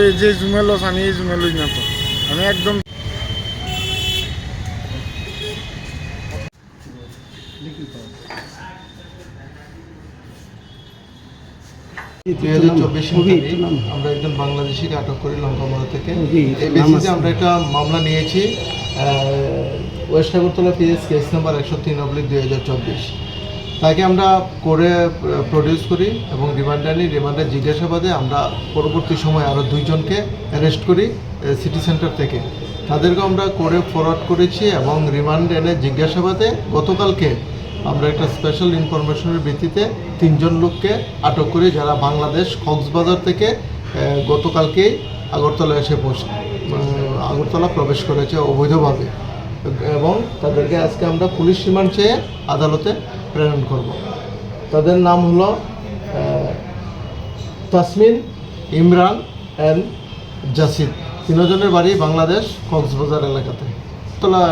এই যে জুমেল আমি এই জুমেল না তো আমি একদম দুই হাজার চব্বিশ আমরা একজন বাংলাদেশিকে আটক করি লঙ্কামোড়া থেকে। এই বেসিসে আমরা একটা মামলা নিয়েছি আহ, west Agartala PS case number একশো তিন অব্লিক দুই হাজার চব্বিশ। তাকে আমরা করে প্রডিউস করি এবং রিমান্ডে আনি। রিমান্ডে জিজ্ঞাসাবাদে আমরা পরবর্তী সময় আরও দুইজনকে অ্যারেস্ট করি সিটি সেন্টার থেকে। তাদেরকে আমরা করে ফরওয়ার্ড করেছি এবং রিমান্ড এনে জিজ্ঞাসাবাদে গতকালকে আমরা একটা স্পেশাল ইনফরমেশনের ভিত্তিতে তিনজন লোককে আটক করি যারা বাংলাদেশ কক্সবাজার থেকে গতকালকেই আগরতলা এসে পৌঁছ আগরতলা প্রবেশ করেছে অবৈধভাবে। এবং তাদেরকে আজকে আমরা পুলিশ রিমান্ড চেয়ে আদালতে প্রেরণ করব। তাদের নাম হলো তাসমিন ইমরান অ্যান্ড জাসিদ। তিনজনের বাড়ি বাংলাদেশ কক্সবাজার এলাকাতে। তোলা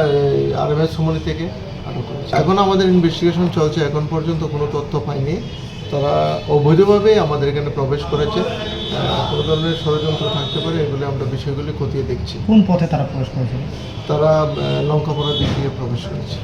আর এম এস সুমনি থেকে আটক এখন আমাদের ইনভেস্টিগেশন চলছে। এখন পর্যন্ত কোনো তথ্য পাইনি। তারা অবৈধভাবে আমাদের এখানে প্রবেশ করেছে। কোনো ধরনের ষড়যন্ত্র থাকতে পারে এগুলি আমরা বিষয়গুলি খতিয়ে দেখছি। কোন পথে তারা প্রবেশ করেছিল? তারা আহ, লঙ্কাপাড়ার দিক থেকে প্রবেশ করেছে।